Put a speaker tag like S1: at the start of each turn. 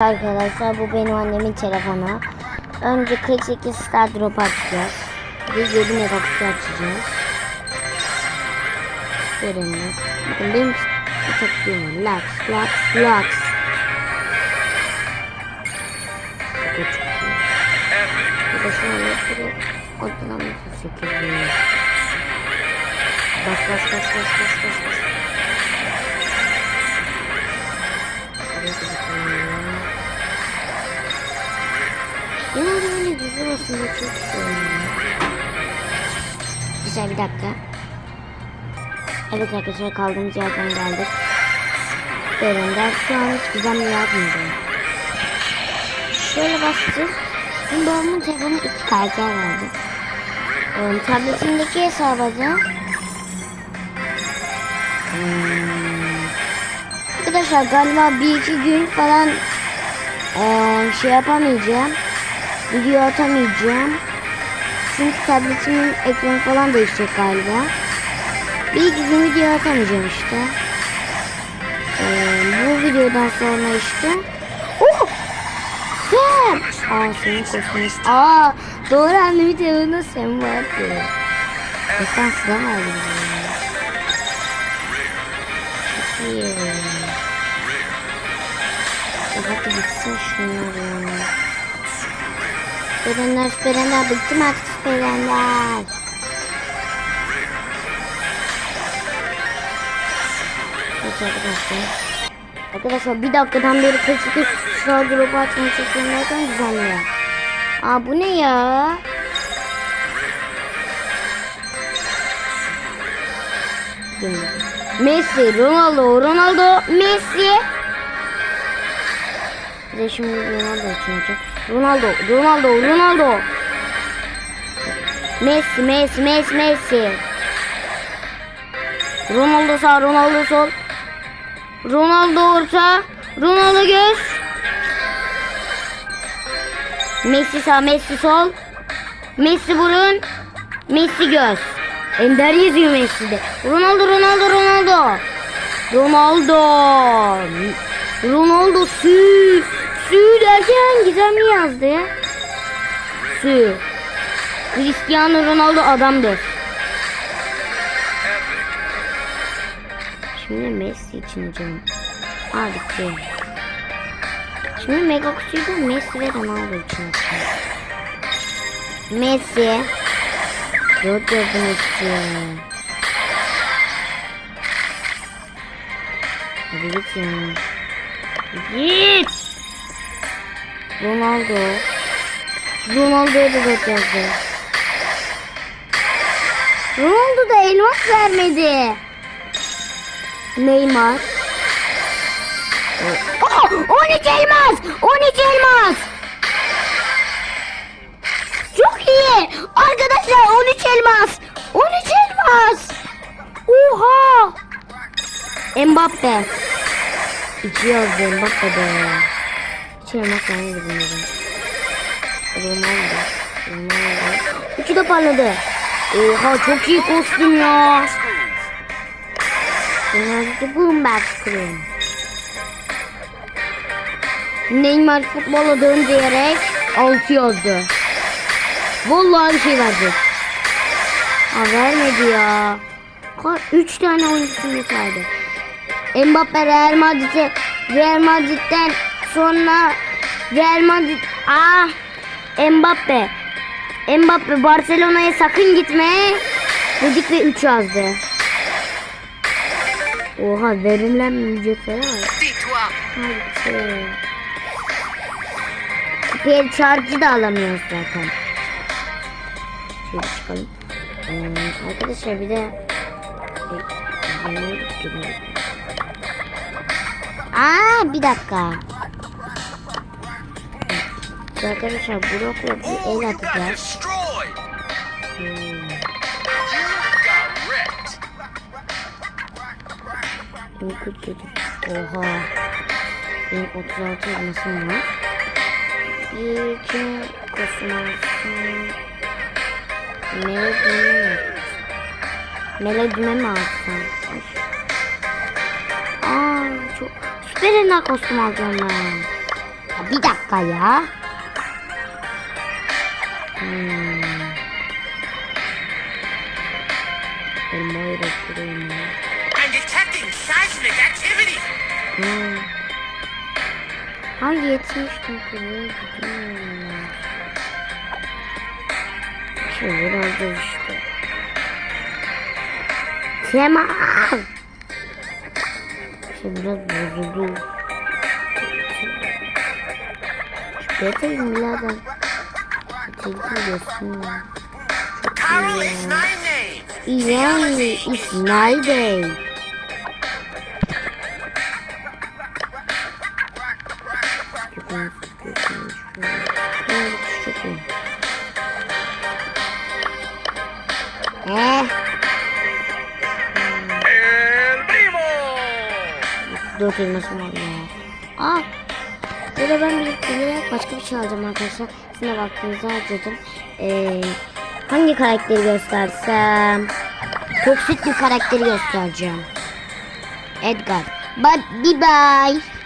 S1: Arkadaşlar bu benim annemin telefonu. Önce 48 star drop atacağız. Bir 7 megapiksel açacağız. Görün mü? Bakın benim çok değil Lux, Lux, Lux. Bu da şöyle bir ortalama 8 bin. Bas bas bas bas bas bas bas. Şuraya da bakalım ya. Yine böyle güzel aslında çok güzel. Güzel bir dakika. Evet arkadaşlar kaldığımız yerden geldik. Derinden şu an hiç güzel bir yazmadı. Şöyle bastım. Şimdi babamın telefonu iki karakter vardı. Ee, tabletimdeki hesaba da Hmm. Arkadaşlar galiba bir iki gün falan eee, şey yapamayacağım. Video atamayacağım. Çünkü tabletimin ekranı falan değişecek galiba. Bir iki video atamayacağım işte. Eee, bu videodan sonra işte. Oh! Sam! Aa senin kostümün. Aa doğru annemin telefonunda Sam vardı. Esas sıra vardı. burada. Çok iyi. Ya hadi bitsin şunlar. Süperenler süperenler bıktım artık süperenler. Peki arkadaşlar. Arkadaşlar bir dakikadan beri 42 sıra grubu açmaya çalışıyorum derken güzelliyor. Aa bu ne ya? Messi, Ronaldo, Ronaldo, Messi. De şimdi Ronaldo açacak. Ronaldo, Ronaldo, Ronaldo. Messi, Messi, Messi, Messi. Ronaldo sağ, Ronaldo sol. Ronaldo orta. Ronaldo göz. Messi sağ, Messi sol. Messi burun. Messi göz. Ender yazıyor Messi'de. Ronaldo, Ronaldo, Ronaldo. Ronaldo. Ronaldo sü. Sü derken gizemli yazdı ya. Sü. Cristiano Ronaldo adamdır. Şimdi Messi için. Aa bitti. Şimdi mega kutuyu da Messi ve Ronaldo için açacağım. Messi. Dört yazdı Messi. Hadi git ya. Git. Ronaldo. Ronaldo'ya da dört yazdı. Ronaldo da elmas vermedi. Neymar. Oh, 13 elmas! 13 elmas! Çok iyi! Arkadaşlar 13 elmas! 13 elmas! Oha! Mbappe. İki yazdı Mbappe de. Hiç elmas vermedi bunları. Ronaldo. Ronaldo. İki de parladı. Oha çok iyi kostüm ya. Ronaldo Boomback Screen. Neymar futbola dön diyerek 6 yazdı. Vallahi bir şey verdi. Ha vermedi ya. 3 tane oyuncusunu verdi. Mbappe Real Madrid'e Real Madrid'den sonra Real Madrid ah Mbappe Mbappe Barcelona'ya sakın gitme dedik ve 3 yazdı. Oha verilen mücevhere var. Hadi. Süper charge'ı da alamıyoruz zaten. Şöyle çıkalım. Ee, arkadaşlar bir de Aa bir dakika. Arkadaşlar blokla bir el atacağız. Hmm. Benim 47. Oha. Benim 36 elmasım var. Bir iki kosmosun. Melodime mi? Melodime mi alsam? Aa çok süper ender kostüm alacağım ben. bir dakika ya. Hmm. Elmayı bekliyorum ya.
S2: I'm detecting seismic activity.
S1: Hmm. Hangi yetmiş kontrolü gidiyorum ya. Şeyler oldu işte. Kemal. Şey biraz bozuldu. Şu betayım birader. Ya.
S2: Carl is my name.
S1: Yani iyi. Eh,
S2: El Primo.
S1: dört elmasım var ya. Aa, böyle ben biriktirerek başka bir şey alacağım arkadaşlar. De vaktinizi harcadım. Ee, hangi karakteri göstersem? Toksit bir karakteri göstereceğim. Edgar. Bye. bye.